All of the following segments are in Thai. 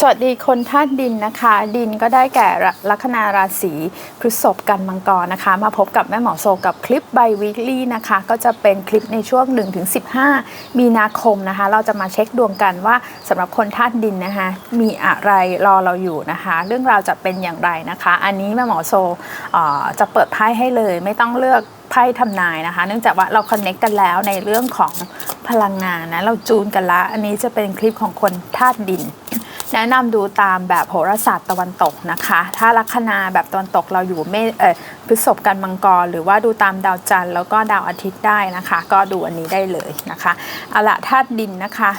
สวัสดีคนธาตุดินนะคะ ดินก็ได้แก่ลัคนาราศีพฤษภกันมังกรนะคะ มาพบกับแม่หมอโซกับคลิป by weekly นะคะ ก็จะเป็นคลิปในช่วง 1-15 มีนาคมนะคะ เราจะมาเช็คดวงกันว่าสำหรับคนธาตุดินนะคะ มีอะไรรอเราอยู่นะคะ เรื่องราวจะเป็นอย่างไรนะคะ อันนี้แม่หมอโซจะเปิดไพ่ให้เลยไม่ต้องเลือกไพ่ทำนายนะคะ เนื่องจากว่าเราคอนเน็กกันแล้วในเรื่องของพลังงานนะเราจูนกันละ อันนี้จะเป็นคลิปของคนธาตุดิน แนะนำดูตามแบบโหราศาสตร์ตะวันตกนะคะ ถ้าลัคนาแบบตะวันตกเราอยู่เมษเอ่อพฤษภกันมังกร หรือว่าดูตามดาวจันทร์แล้วก็ดาวอาทิตย์ได้นะคะ ก็ดูอันนี้ได้เลยนะคะเอาละธาตุดินนะคะ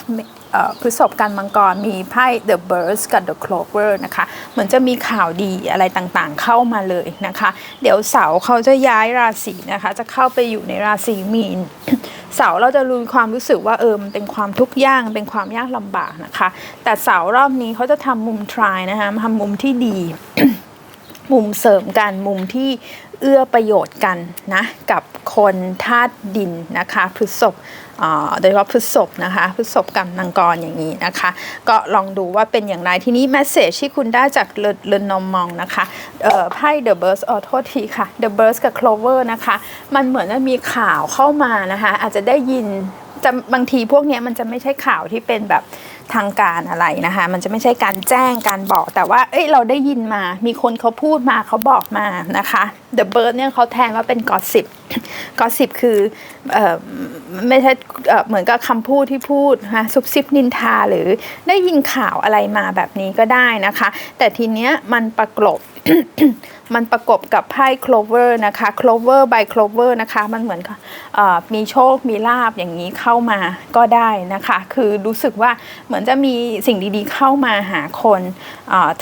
พฤษภกันมังกรมีไพ่ The Birds กับ The Clover นะคะ เหมือนจะมีข่าวดีอะไรต่างๆเข้ามาเลยนะคะ เดี๋ยวเสาเขาจะย้ายราศีนะคะ จะเข้าไปอยู่ในราศีมีน เสาเราจะรู้ความรู้สึกว่าเออมันเป็นความทุกข์ยากเป็นความยากลำบากนะคะ แต่เสาร์รอบนี้เขาจะทำมุมทรายนะคะทำมุมที่ดี มุมเสริมกันมุมที่ เอื้อประโยชน์กันนะกับคนธาตุดินนะคะพฤษภโดยเฉพาะพฤษภนะคะพฤษภกับนังกรอย่างนี้นะคะ ก็ลองดูว่าเป็นอย่างไรทีนี้แมสเซจที่คุณได้จากเรนนอมมองนะคะไพ่ The Birds อ๋อโทษทีค่ะ The Birds กับ Clover นะคะ มันเหมือนจะมีข่าวเข้ามานะคะ อาจจะได้ยินบางทีพวกนี้มันจะไม่ใช่ข่าวที่เป็นแบบ ทางการอะไรนะคะ มันจะไม่ใช่การแจ้งการบอก แต่ว่า เอ้ยเราได้ยินมา มีคนเขาพูดมาเขาบอกมานะคะ The Bird เนี่ยเขาแทนว่าเป็นกอสิบกอสิบคือเอ่อไม่ใช่เอ่อเหมือนกับคำพูดที่พูดนะซุบซิบนินทาหรือได้ยินข่าวอะไรมาแบบนี้ก็ได้นะคะ แต่ทีเนี้ยมันประกบ มันประกบกับไพ่ clover นะคะ clover by clover นะคะ มันเหมือนอมีโชค มีลาบอย่างนี้เข้ามาก็ได้นะคะ คือรู้สึกว่าเหมือนจะมีสิ่งดีๆ เข้ามาหาคน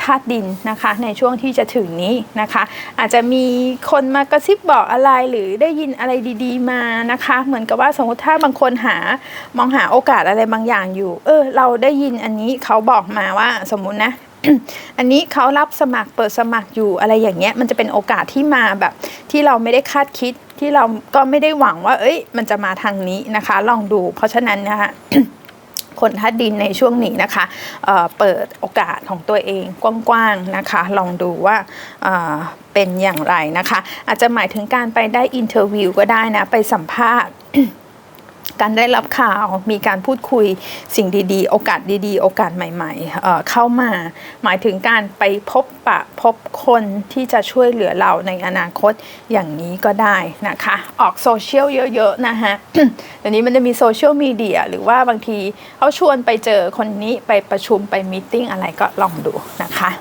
ธาตุดินนะคะ ในช่วงที่จะถึงนี้นะคะ อาจจะมีคนมากระซิบบอกอะไรหรือได้ยินอะไรดีๆ มานะคะ เหมือนกับว่าสมมติถ้าบางคนหามองหาโอกาสอะไรบางอย่างอยู่ เออ เราได้ยินอันนี้เขาบอกมาว่าสมมุตินะ อันนี้เขารับสมัครเปิดสมัครอยู่อะไรอย่างเงี้ยมันจะเป็นโอกาสที่มาแบบ ที่เราไม่ได้คาดคิดที่เราก็ไม่ได้หวังว่า เอ้ย มันจะมาทางนี้นะคะ ลองดู เพราะฉะนั้นนะคะคนทัดดินในช่วงนี้นะคะเเปิดโอกาสของตัวเองกว้างๆนะคะ ลองดูว่าเอ่อเป็นอย่างไรนะคะ อาจจะหมายถึงการไปได้อินเทอร์วิวก็ได้นะ ไปสัมภาษณ์ การได้รับข่าวมีการพูดคุยสิ่งดีๆ โอกาสดีๆ โอกาสใหม่ๆเเข้ามา หมายถึงการไปพบปะพบคนที่จะช่วยเหลือเราในอนาคตอย่างนี้ก็ได้นะคะ ออกโซเชียลเยอะๆนะคะเดี๋ยวนี้มันจะมีโซเชียลมีเดียหรือว่าบางทีเขาชวนไปเจอคนนี้ไปประชุมไปมีติ้งอะไรก็ลองดูนะคะ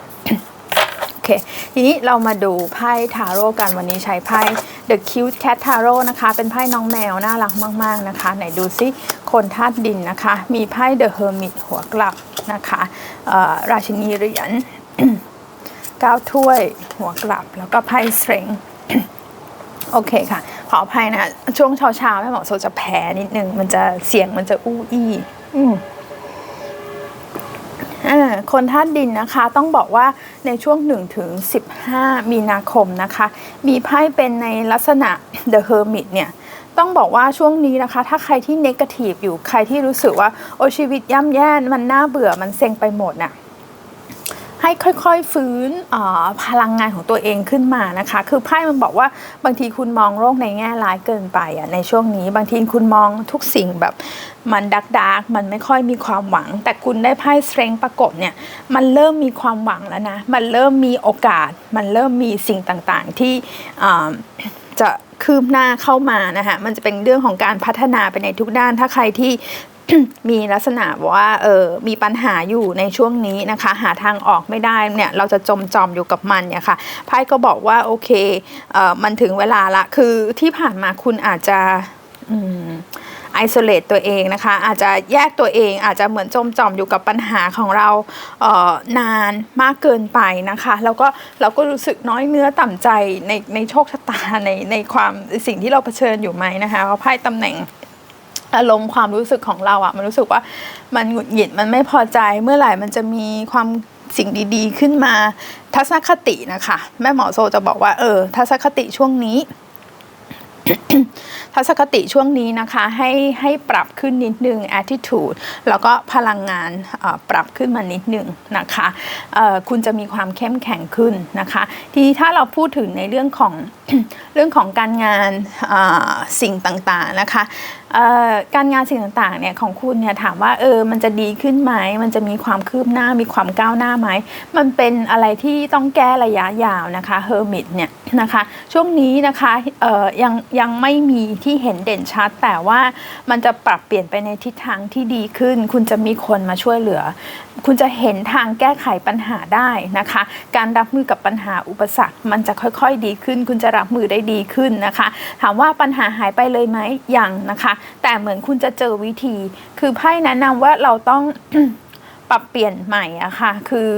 เค ทีนี้เรามาดูไพ่ทาโร่กันวันนี้ใช้ไพ่ The Cute Cat Tarot นะคะ เป็นไพ่น้องแมวน่ารักมาก ๆ นะคะ ไหนดูซิคนธาตุดินนะคะ มีไพ่ The Hermit หัวกลับนะคะราชินีเหรียญก้าถ้วยหัวกลับแล้วก็ไพ่ Strength โอเคค่ะ ขออภัยนะ ช่วงเช้าๆแม่หมอโซจะแพ้นิดนึง มันจะเสียงมันจะอู้อี้อืม คนธาตุดินนะคะ ต้องบอกว่าในช่วง1ถึง15 มีนาคมนะคะ มีไพ่เป็นในลักษณะ The Hermit เนี่ยต้องบอกว่าช่วงนี้นะคะ ถ้าใครที่เนกาทีฟอยู่ใครที่รู้สึกว่าโอชีวิตย่ำแย่มันน่าเบื่อมันเซ็งไปหมดน่ะ ให้ค่อยๆฟื้นพลังงานของตัวเองขึ้นมานะคะ คือไพ่มันบอกว่าบางทีคุณมองโลกในแง่ร้ายเกินไปอะในช่วงนี้ บางทีคุณมองทุกสิ่งแบบมันดักดักมันไม่ค่อยมีความหวัง แต่คุณได้ไพ่สเตรงปรากฏเนี่ยมันเริ่มมีความหวังแล้วนะ มันเริ่มมีโอกาส มันเริ่มมีสิ่งต่างๆที่จะคืบหน้าเข้ามานะคะมันจะเป็นเรื่องของการพัฒนาไปในทุกด้านถ้าใครที่ มีลักษณะว่าเออมีปัญหาอยู่ในช่วงนี้นะคะ หาทางออกไม่ได้เนี่ยเราจะจมจอมอยู่กับมันเนี่ยค่ะไพ่ก็บอกว่าโอเคเออมันถึงเวลาละคือที่ผ่านมาคุณอาจจะอืมไอโซเลตตัวเองนะคะ อาจจะแยกตัวเองอาจจะเหมือนจมจอมอยู่กับปัญหาของเราเออนานมากเกินไปนะคะ แล้วก็เราก็รู้สึกน้อยเนื้อต่ำใจในในโชคชะตาในในความสิ่งที่เราเผชิญอยู่ไหมนะคะเพราะไพ่ตำแหน่ง อารมณ์ความรู้สึกของเราอะมันรู้สึกว่ามันหงุดหงิดมันไม่พอใจเมื่อไหร่มันจะมีความสิ่งดีๆ ขึ้นมาทัศนคตินะคะ แม่หมอโซจะบอกว่าเออทัศนคติช่วงนี้ทัศนคติช่วงนี้นะคะให้ให้ปรับขึ้นนิดนึง attitude แล้วก็พลังงานปรับขึ้นมานิดนึงนะคะคุณจะมีความเข้มแข็งขึ้นนะคะ ทีนี้ถ้าเราพูดถึงในเรื่องของเรื่องของการงานสิ่งต่างๆนะคะ การงานสิ่งต่างๆเนี่ยของคุณเนี่ยถามว่าเออมันจะดีขึ้นไหมมันจะมีความคืบหน้ามีความก้าวหน้าไหมมันเป็นอะไรที่ต้องแก้ระยะยาวนะคะเฮอร์มิตเนี่ยนะคะช่วงนี้นะคะเอ่อยังยังไม่มีที่เห็นเด่นชัด แต่ว่ามันจะปรับเปลี่ยนไปในทิศทางที่ดีขึ้น คุณจะมีคนมาช่วยเหลือ คุณจะเห็นทางแก้ไขปัญหาได้นะคะ การรับมือกับปัญหาอุปสรรค มันจะค่อยๆดีขึ้น คุณจะรับมือได้ดีขึ้นนะคะ ถามว่าปัญหาหายไปเลยไหมยังนะคะแต่เหมือนคุณจะเจอวิธี คือไพ่แนะนำว่าเราต้องปรับเปลี่ยนใหม่อะค่ะ คือ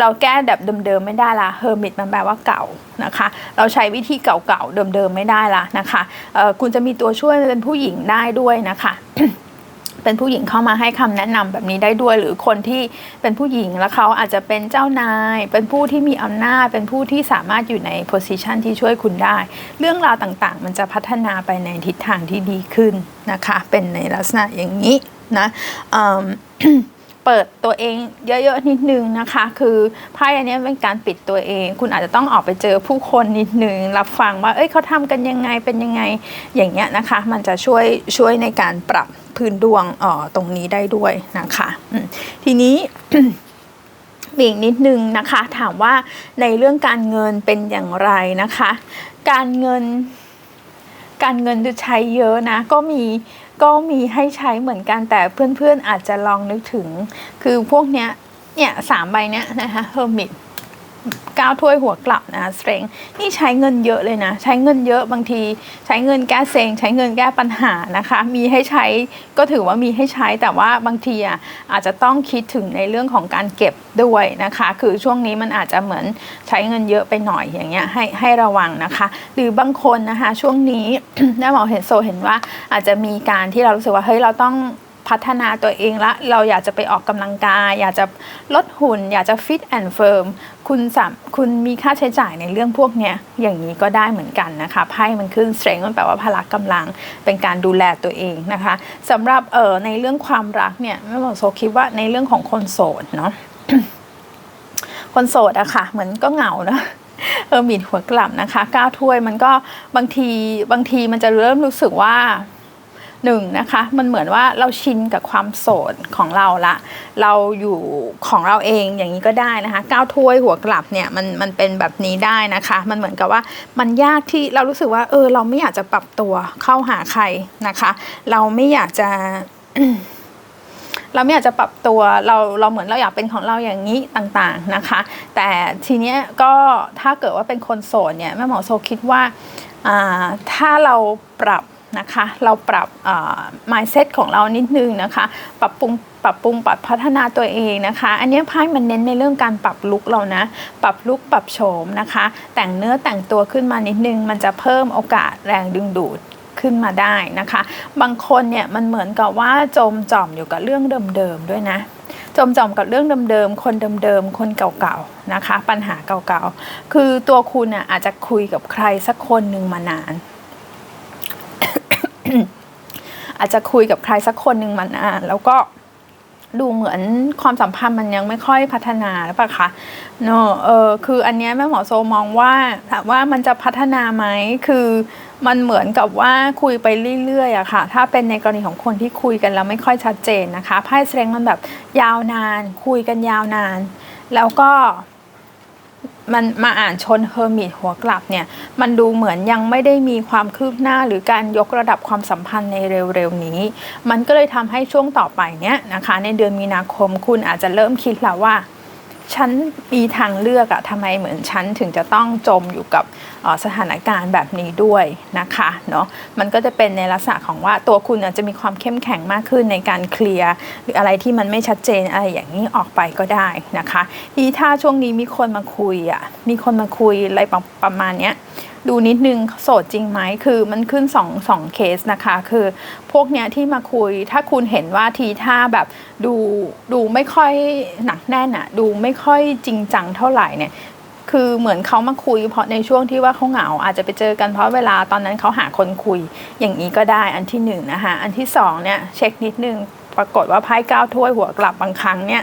เราแก้แบบเดิมๆไม่ได้ละเฮอร์มิตมันแปลว่าเก่านะคะ เราใช้วิธีเก่าๆเดิมๆไม่ได้ละนะคะคุณจะมีตัวช่วยเป็นผู้หญิงได้ด้วยนะคะ เป็นผู้หญิงเข้ามาให้คำแนะนำแบบนี้ได้ด้วย หรือคนที่เป็นผู้หญิงแล้วเขาอาจจะเป็นเจ้านาย เป็นผู้ที่มีอำนาจ เป็นผู้ที่สามารถอยู่ในโพสิชันที่ช่วยคุณได้ เรื่องราวต่างๆ มันจะพัฒนาไปในทิศทางที่ดีขึ้นนะคะ เป็นในลักษณะอย่างนี้นะเปิดตัวเองเยอะๆนิดนึงนะคะ คือไพ่อันนี้เป็นการปิดตัวเอง คุณอาจจะต้องออกไปเจอผู้คนนิดนึง รับฟังว่าเอ้ยเขาทำกันยังไงเป็นยังไงอย่างเงี้ยนะคะ มันจะช่วยช่วยในการปรับ พื้นดวงออตรงนี้ได้ด้วยนะคะทีนี้มีอีกนิดนึงนะคะ ถามว่าในเรื่องการเงินเป็นอย่างไรนะคะ การเงิน การเงินจะใช้เยอะนะ ก็มีก็มีให้ใช้เหมือนกันแต่เพื่อนๆอาจจะลองนึกถึง คือพวกเนี้ยเนี่ยสามใบเนี้ยนะคะเฮอร์มิต ก้าวถ้วยหัวกลับนะสเตรงนี่ใช้เงินเยอะเลยนะ ใช้เงินเยอะบางที ใช้เงินแก้เซงใช้เงินแก้ปัญหานะคะ มีให้ใช้ก็ถือว่ามีให้ใช้แต่ว่าบางทีอะอาจจะต้องคิดถึงในเรื่องของการเก็บด้วยนะคะ คือช่วงนี้มันอาจจะเหมือนใช้เงินเยอะไปหน่อยอย่างเงี้ยให้ให้ระวังนะคะ หรือบางคนนะคะ ช่วงนี้แม่หมอเห็นโซเห็นว่าอาจจะมีการที่เรารู้สึกว่าเฮ้ยเราต้อง พัฒนาตัวเองละ เราอยากจะไปออกกำลังกาย อยากจะลดหุ่น อยากจะฟิตแอนด์เฟิร์มคุณสามคุณมีค่าใช้จ่ายในเรื่องพวกเนี้ยอย่างนี้ก็ได้เหมือนกันนะคะไพ่มันขึ้น strength มันแปลว่าพละกำลังเป็นการดูแลตัวเองนะคะสำหรับเอ่อในเรื่องความรักเนี่ยแม่หมอโซคิดว่าในเรื่องของคนโสดเนาะคนโสดอะค่ะ เหมือนก็เหงานะเออมีดหัวกลับนะคะก้าวถ้วยมันก็บางทีบางทีมันจะเริ่มรู้สึกว่า หนึ่งนะคะมันเหมือนว่าเราชินกับความโสดของเราละ เราอยู่ของเราเองอย่างนี้ก็ได้นะคะก้าวถ้วยหัวกลับเนี่ยมันมันเป็นแบบนี้ได้นะคะ มันเหมือนกับว่ามันยากที่เรารู้สึกว่าเออเราไม่อยากจะปรับตัวเข้าหาใครนะคะ เราไม่อยากจะเราไม่อยากจะปรับตัวเราเราเหมือนเราอยากเป็นของเราอย่างนี้ต่างๆนะคะ แต่ทีเนี้ยก็ถ้าเกิดว่าเป็นคนโสดเนี่ยแม่หมอโซคิดว่าอ่าถ้าเราปรับ นะคะ เราปรับ mindset ของเรานิดนึงนะคะ ปรับปรุงปรับปรุงปรับพัฒนาตัวเองนะคะ อันนี้ไพ่มันเน้นในเรื่องการปรับลุกเรานะ ปรับลุกปรับโฉมนะคะ แต่งเนื้อแต่งตัวขึ้นมานิดนึง มันจะเพิ่มโอกาสแรงดึงดูดขึ้นมาได้นะคะ บางคนเนี่ยมันเหมือนกับว่าจมจอมอยู่กับเรื่องเดิมๆด้วยนะจมจอมกับเรื่องเดิมๆ คนเดิมๆ คนเก่าๆ นะคะ ปัญหาเก่าๆ คือตัวคุณน่ะอาจจะคุยกับใครสักคนหนึ่งมานาน อาจจะคุยกับใครสักคนหนึ่งมานานแล้วก็ดูเหมือนความสัมพันธ์มันยังไม่ค่อยพัฒนาหรือเปล่าคะเนอะเออคืออันเนี้ยแม่หมอโซมองว่าถามว่ามันจะพัฒนาไหมคือมันเหมือนกับว่าคุยไปเรื่อยๆอะค่ะ ถ้าเป็นในกรณีของคนที่คุยกันแล้วไม่ค่อยชัดเจนนะคะไพ่แสดงมันแบบยาวนาน คุยกันยาวนาน แล้วก็ มันมาอ่านชนเฮอร์มิตหัวกลับเนี่ย มันดูเหมือนยังไม่ได้มีความคืบหน้าหรือการยกระดับความสัมพันธ์ในเร็วๆนี้ มันก็เลยทำให้ช่วงต่อไปเนี่ยนะคะ ในเดือนมีนาคมคุณอาจจะเริ่มคิดแล้วว่า ฉันมีทางเลือกอะทำไมเหมือนฉันถึงจะต้องจมอยู่กับสถานการณ์แบบนี้ด้วยนะคะเนาะมันก็จะเป็นในลักษณะของว่าตัวคุณอาจจะมีความเข้มแข็งมากขึ้นในการเคลียร์หรืออะไรที่มันไม่ชัดเจนอะไรอย่างนี้ออกไปก็ได้นะคะทีถ้าช่วงนี้มีคนมาคุยอะมีคนมาคุยอะไรประประมาณเนี้ยดูนิดนึงโสดจริงไหมคือมันขึ้นสองสองเคสนะคะ คือพวกเนี้ยที่มาคุยถ้าคุณเห็นว่าทีท่าแบบดูดูไม่ค่อยหนักแน่นอะดูไม่ค่อยจริงจังเท่าไหร่เนี่ยคือเหมือนเขามาคุยเพราะในช่วงที่ว่าเขาเหงาอาจจะไปเจอกันเพราะเวลาตอนนั้นเขาหาคนคุยอย่างนี้ก็ได้อันที่หนึ่งนะคะอันที่สองเนี่ยเช็คนิดนึงปรากฏว่าไพ่เก้าถ้วยหัวกลับบางครั้งเนี่ย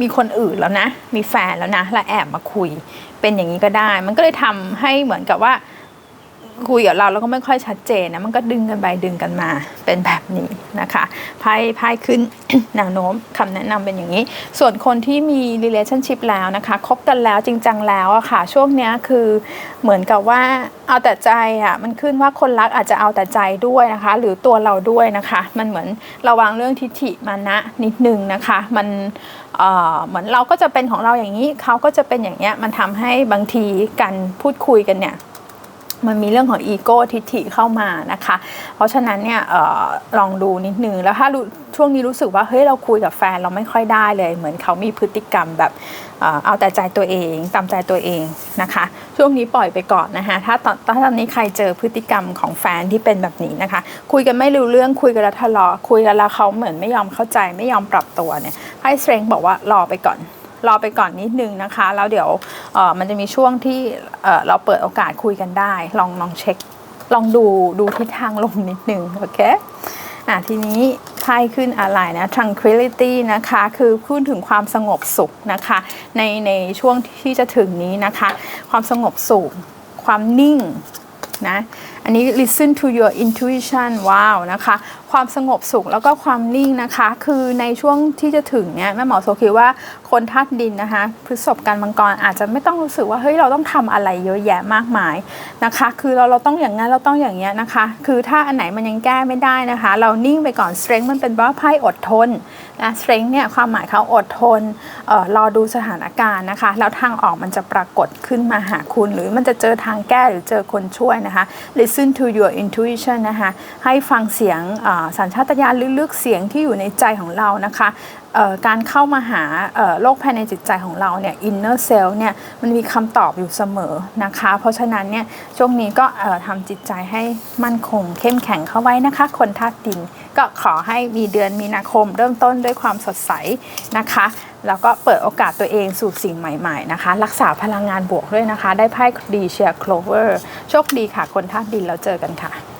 มีคนอื่นแล้วนะ มีแฟนแล้วนะ และแอบมาคุย เป็นอย่างนี้ก็ได้ มันก็เลยทำให้เหมือนกับว่า คุยกับเราแล้วก็ไม่ค่อยชัดเจนนะมันก็ดึงกันไปดึงกันมาเป็นแบบนี้นะคะไพ่ไพ่ขึ้นแนวโน้มคำแนะนำเป็นอย่างนี้ ส่วนคนที่มี relationship แล้วนะคะคบกันแล้วจริงจังแล้วอะค่ะ ช่วงเนี้ยคือเหมือนกับว่าเอาแต่ใจอะมันขึ้นว่าคนรักอาจจะเอาแต่ใจด้วยนะคะ หรือตัวเราด้วยนะคะ มันเหมือนระวังเรื่องทิฐิมานะนิดนึงนะคะ มันเหมือนเราก็จะเป็นของเราอย่างนี้เขาก็จะเป็นอย่างเงี้ยมันทำให้บางทีการพูดคุยกันเนี่ย มันมีเรื่องของอีโก้ทิฐิเข้ามานะคะ เพราะฉะนั้นเนี่ยออลองดูนิดนึง แล้วถ้าช่วงนี้รู้สึกว่าเฮ้ยเราคุยกับแฟนเราไม่ค่อยได้เลย เหมือนเขามีพฤติกรรมแบบเอาแต่ใจตัวเองตามใจตัวเองนะคะ ช่วงนี้ปล่อยไปก่อนนะคะถ้าตอนถ้าตอนนี้ใครเจอพฤติกรรมของแฟนที่เป็นแบบนี้นะคะ คุยกันไม่รู้เรื่องคุยกันแล้วทะเลาะคุยกันแล้วเขาเหมือนไม่ยอมเข้าใจไม่ยอมปรับตัวเนี่ยไพ่เซรงบอกว่ารอไปก่อน รอไปก่อนนิดนึงนะคะ แล้วเดี๋ยวเออมันจะมีช่วงที่เออเราเปิดโอกาสคุยกันได้ ลองลองเช็ค ลองดูดูทิศทางลมนิดนึงโอเคอะทีนี้ไพ่ขึ้นอะไรนะ tranquility นะคะ คือพูดถึงความสงบสุขนะคะ ในในช่วงที่จะถึงนี้นะคะ ความสงบสุข ความนิ่งนะ อันนี้ listen to your intuition ว้าวนะคะความสงบสุขแล้วก็ความนิ่งนะคะ คือในช่วงที่จะถึงเนี่ยแม่หมอโซคิดว่าคนธาตุดินนะคะพฤษภกันมังกรอาจจะไม่ต้องรู้สึกว่าเฮ้ยเราต้องทำอะไรเยอะแยะมากมายนะคะ คือเราเราต้องอย่างนั้นเราต้องอย่างเงี้ยนะคะ คือถ้าอันไหนมันยังแก้ไม่ได้นะคะ เรานิ่งไปก่อน strength มันเป็นว่าไพ่อดทนนะ strength เนี่ยความหมายเขาอดทนเอ่อรอดูสถานการณ์นะคะ แล้วทางออกมันจะปรากฏขึ้นมาหาคุณ หรือมันจะเจอทางแก้หรือเจอคนช่วยนะคะ listen to your intuition นะคะให้ฟังเสียงเอ่อสัญชาตญาณลึกๆเสียงที่อยู่ในใจของเรานะคะการเข้ามาหาโลกภายในจิตใจของเราเนี่ย inner self เนี่ยมันมีคำตอบอยู่เสมอนะคะ เพราะฉะนั้นเนี่ยช่วงนี้ก็ทำจิตใจให้มั่นคง เข้มแข็งเข้าไว้นะคะ คนธาตุดินก็ขอให้มีเดือนมีนาคม เริ่มต้นด้วยความสดใสนะคะแล้วก็เปิดโอกาสตัวเองสู่สิ่งใหม่ๆนะคะ รักษาพลังงานบวกด้วยนะคะ ได้ไพ่ดีเชียร์โคลเวอร์โชคดีค่ะ คนธาตุดินแล้วเจอกันค่ะ